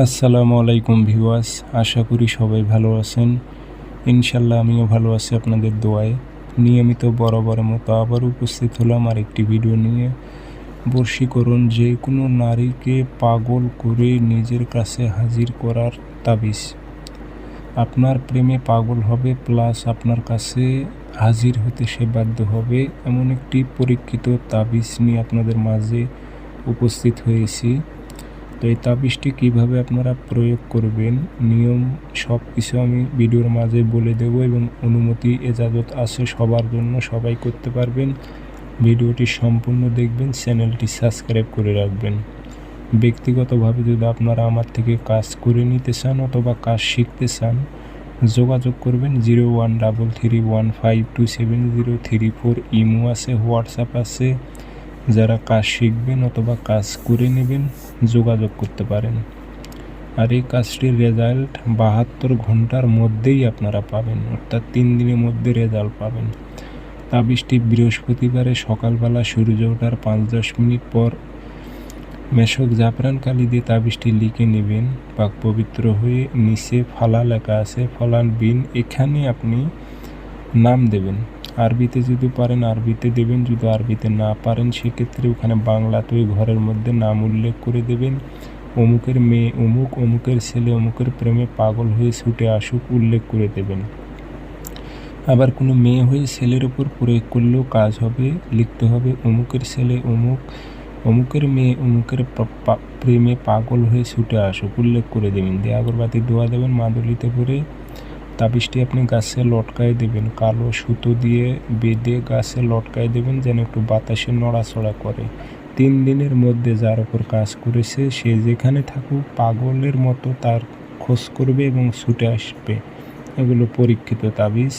আসসালামু আলাইকুম ভিউয়ার্স, আশা করি সবাই ভালো আছেন। ইনশাল্লাহ আমিও ভালো আছি আপনাদের দোয়ায়। নিয়মিত বরাবরের মতো আবার উপস্থিত হলাম আর একটি ভিডিও নিয়ে। বর্ষীকরণ যে কোনো নারীকে পাগল করে নিজের কাছে হাজির করার তাবিজ। আপনার প্রেমে পাগল হবে, প্লাস আপনার কাছে হাজির হতে সে বাধ্য হবে, এমন একটি পরীক্ষিত তাবিজ নিয়ে আপনাদের মাঝে উপস্থিত হয়েছি। তো এই তাবিজটি কীভাবে আপনারা প্রয়োগ করবেন, নিয়ম সব কিছু আমি ভিডিওর মাঝে বলে দেব এবং অনুমতি এজাজত আছে সবার জন্য, সবাই করতে পারবেন। ভিডিওটি সম্পূর্ণ দেখবেন, চ্যানেলটি সাবস্ক্রাইব করে রাখবেন। ব্যক্তিগতভাবে যদি আপনারা আমার থেকে কাজ করে নিতে চান অথবা কাজ শিখতে চান, যোগাযোগ করবেন zero one double three one five two seven zero three four, imo আছে, হোয়াটসঅ্যাপ আছে। যারা কাজ শিখবেন অথবা কাজ করে নেবেন, যোগাযোগ করতে পারেন। আর এই কাজটির রেজাল্ট বাহাত্তর ঘণ্টার মধ্যেই আপনারা পাবেন, অর্থাৎ তিন দিনের মধ্যে রেজাল্ট পাবেন। তাবিজটি বৃহস্পতিবারে সকালবেলা সূর্য ওঠার পাঁচ দশ মিনিট পর মেশক জাফরান কালি দিয়ে তাবিজটি লিখে নেবেন। পাক পবিত্র হয়ে নিচে ফালা লেখা আছে, ফলান বিন, এখানে আপনি নাম দেবেন। আরবিতে যদি পারেন, আরবিতে দেবেন, যদি আরবিতে না পারেন, সেক্ষেত্রে ওখানে বাংলাতে ওই ঘরের মধ্যে নাম উল্লেখ করে দেবেন। অমুকের মেয়ে অমুক, অমুকের ছেলে অমুকের প্রেমে পাগল হয়ে ছুটে আসুক উল্লেখ করে দেবেন। আবার কোনো মেয়ে হয়ে ছেলের ওপর প্রয়োগ করলেও কাজ হবে, লিখতে হবে অমুকের ছেলে অমুক, অমুকের মেয়ে অমুকের প্রেমে পাগল হয়ে ছুটে আসুক, উল্লেখ করে দেবেন। দিয়ে আগরবাতি দোয়া দেবেন মাদুলিতে করে তাবিজটি আপনি গাছে লটকায় দেবেন, কালো সুতো দিয়ে বেঁধে গাছে লটকায় দেবেন যেন একটু বাতাসে নড়াচড়া করে। তিন দিনের মধ্যে যার উপর কাজ করেছে, সে যেখানে থাকুক পাগলের মতো তার খোঁজ করবে এবং ছুটে আসবে। এগুলো পরীক্ষিত তাবিজ।